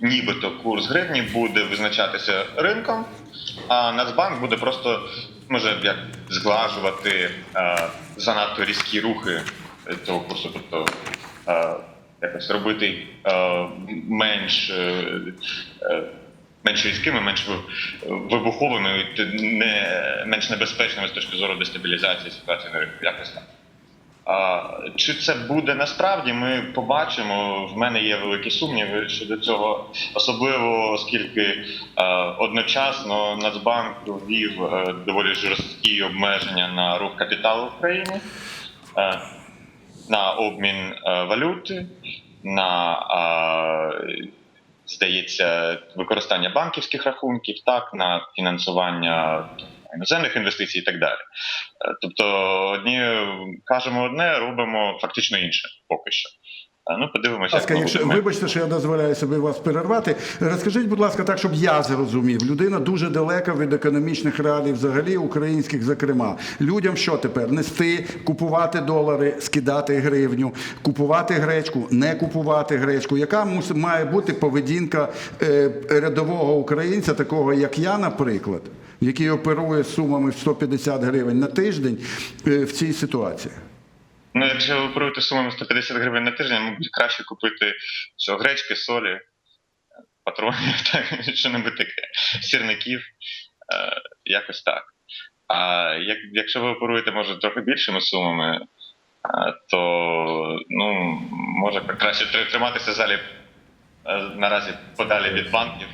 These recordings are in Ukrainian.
нібито курс гривні буде визначатися ринком, а Нацбанк буде просто може як зглажувати е, занадто різкі рухи цього курсу, тобто е, якось робити е, менш. Е, е, менш різкими, менш вибуховими, не менш небезпечними з точки зору дестабілізації ситуації на ринку. Якось так. Чи це буде насправді? Ми побачимо. В мене є великі сумніви щодо цього, особливо оскільки е, одночасно Нацбанк ввів е, доволі жорсткі обмеження на рух капіталу в країні, е, на обмін валюти, на здається, використання банківських рахунків, так, на фінансування іноземних інвестицій і так далі. Е, Тобто, одні кажемо одне, робимо фактично інше поки що. Е, Ну, подивимося, ласка, якщо вибачте, що я дозволяю собі вас перервати. Розкажіть, будь ласка, так, щоб я зрозумів. Людина дуже далека від економічних реалій, взагалі українських, зокрема. Людям що тепер? Нести, купувати долари, скидати гривню, купувати гречку, не купувати гречку. Яка мус- має бути поведінка е, рядового українця, такого як я, наприклад, який оперує сумами в 150 гривень на тиждень е, в цій ситуації? Ну, якщо ви оперуєте сумами 150 гривень на тиждень, мабуть, краще купити що, гречки, солі, патронів, так, що-небудь таке, сірників, е, якось так. А як, якщо ви оперуєте, може, трохи більшими сумами, е, то ну, може краще триматися залі е, наразі подалі від банків,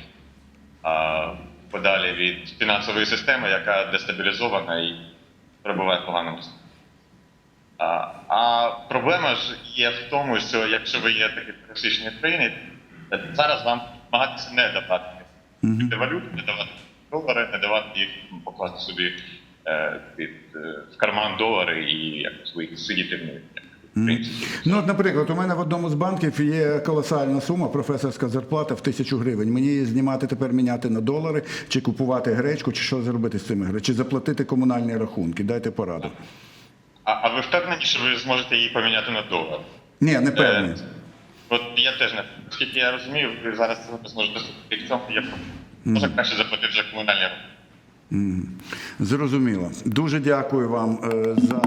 а подалі від фінансової системи, яка дестабілізована і перебуває в поганому стані. А, а проблема ж є в тому, що якщо ви є такі класичні країни, зараз вам намагатися не давати mm валюту, не давати долари, не давати їх покласти собі е, під, е, в карман долари і якось ви їх сидіти в них. Ну, от, наприклад, у мене в одному з банків є колосальна сума, професорська зарплата в тисячу гривень. Мені її знімати тепер міняти на долари, чи купувати гречку, чи що зробити з цими гречками, чи заплатити комунальні рахунки. Дайте пораду. А, а ви впевнені, що ви зможете її поміняти на долар? Ні, не певні. Е, От я теж не оскільки я розумію, ви зараз це зможете. Я може краще заплатити вже комунальні рахунки. Зрозуміло. Дуже дякую вам е, за